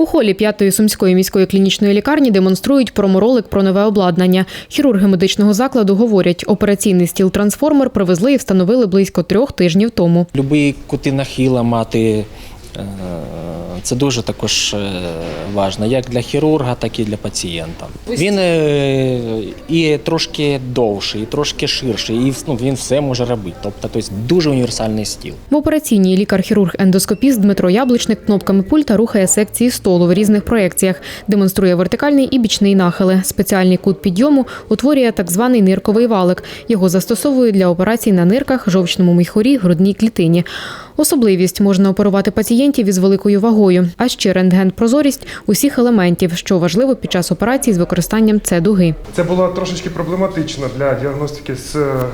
У холі п'ятої сумської міської клінічної лікарні демонструють проморолик про нове обладнання. Хірурги медичного закладу говорять, операційний стіл трансформер привезли і встановили близько трьох тижнів тому. Любі кути нахила мати. Е, Це дуже також важливо, як для хірурга, так і для пацієнта. Він е, і трошки довший, і трошки ширший, і ну, він все може робити. Тобто, тобто дуже універсальний стіл. В операційній лікар-хірург-ендоскопіст Дмитро Яблучник кнопками пульта рухає секції столу в різних проекціях, демонструє вертикальний і бічний нахили. Спеціальний кут підйому утворює так званий нирковий валик. Його застосовують для операцій на нирках, жовчному міхурі, грудній клітині. Особливість можна оперувати пацієнтів із великою вагою, а ще рентген-прозорість усіх елементів, що важливо під час операції з використанням С-дуги. Це було трошечки проблематично для діагностики з е,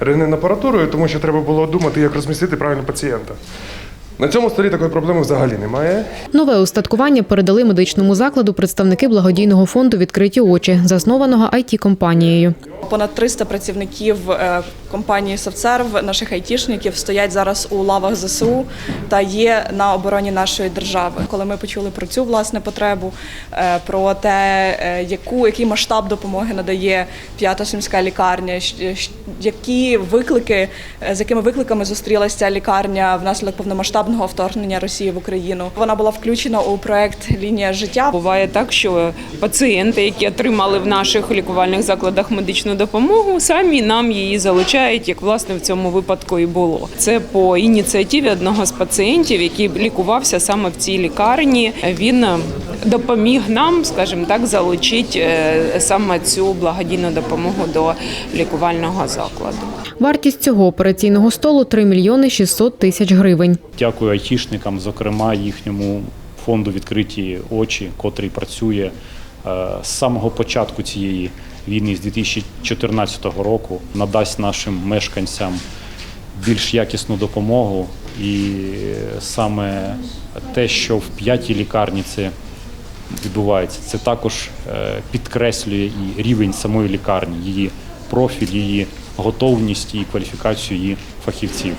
рентген-апаратурою, тому що треба було думати, як розмістити правильно пацієнта. На цьому столі такої проблеми взагалі немає. Нове устаткування передали медичному закладу представники благодійного фонду Відкриті очі, заснованого it компанією Понад 300 працівників е, компанії «Совцерв», наших айтішників, стоять зараз у лавах ЗСУ та є на обороні нашої держави. Коли ми почули про цю власне потребу, е, про те, е, яку який масштаб допомоги надає п'ята сумська лікарня, які виклики, з якими викликами зустрілася ця лікарня внаслідок повномасштабного вторгнення Росії в Україну. Вона була включена у проект Лінія життя. Буває так, що пацієнти, які отримали в наших лікувальних закладах медичну допомогу, самі нам її залучають, як власне в цьому випадку і було. Це по ініціативі одного з пацієнтів, який лікувався саме в цій лікарні. Він допоміг нам, скажімо так, залучити е, саме цю благодійну допомогу до лікувального закладу. Вартість цього операційного столу 3 мільйони 600 тисяч гривень. Дякую айтішникам, зокрема їхньому фонду відкриті очі, котрий працює е, з самого початку цієї війни з 2014 року, надасть нашим мешканцям більш якісну допомогу. І саме те, що в п'ятій лікарні це відбувається, це також е, підкреслює і рівень самої лікарні, її профіль, її готовність і кваліфікацію її фахівців.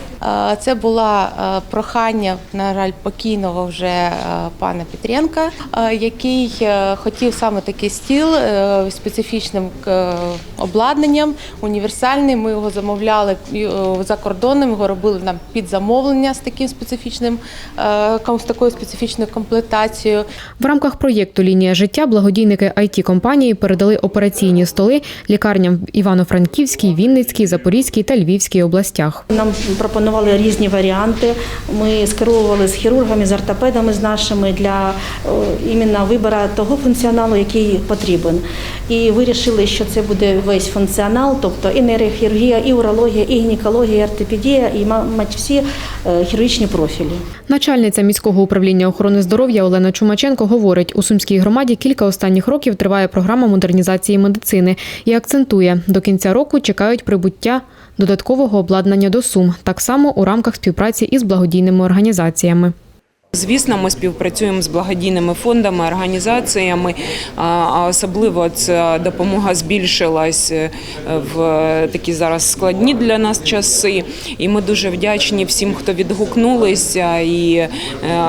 Це було е, прохання, на жаль, покійного вже пана Петренка, який е, хотів саме такий стіл е, специфічним е, обладнанням, універсальний. Ми його замовляли за кордоном, його робили нам під замовлення з таким специфічним з такою специфічною комплектацією. В рамках проєкту Лінія життя благодійники it компанії передали операційні столи лікарням в Івано-Франківській, Вінницькій, Запорізькій та Львівській областях. Нам пропонували різні варіанти. Ми скеровували з хірургами, з ортопедами з нашими для іменно вибору того функціоналу, який потрібен. І вирішили, що це буде весь функціонал, тобто і нейрохірургія, і урологія, і гінекологія, і ортопедія, і мать всі е, хірургічні профілі. Начальниця міського управління охорони здоров'я Олена Чумаченко говорить, у Сумській громаді кілька останніх років триває програма модернізації медицини і акцентує, до кінця року чекають прибуття додаткового обладнання до Сум, так само у рамках співпраці із благодійними організаціями. Звісно, ми співпрацюємо з благодійними фондами, організаціями, а особливо ця допомога збільшилась е, в такі зараз складні для нас часи. І ми дуже вдячні всім, хто відгукнулися і е,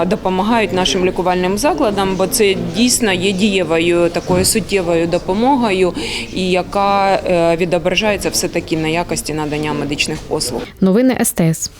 допомагають нашим лікувальним закладам, бо це дійсно є дієвою такою суттєвою допомогою, і яка е, відображається все таки на якості надання медичних послуг. Новини СТС.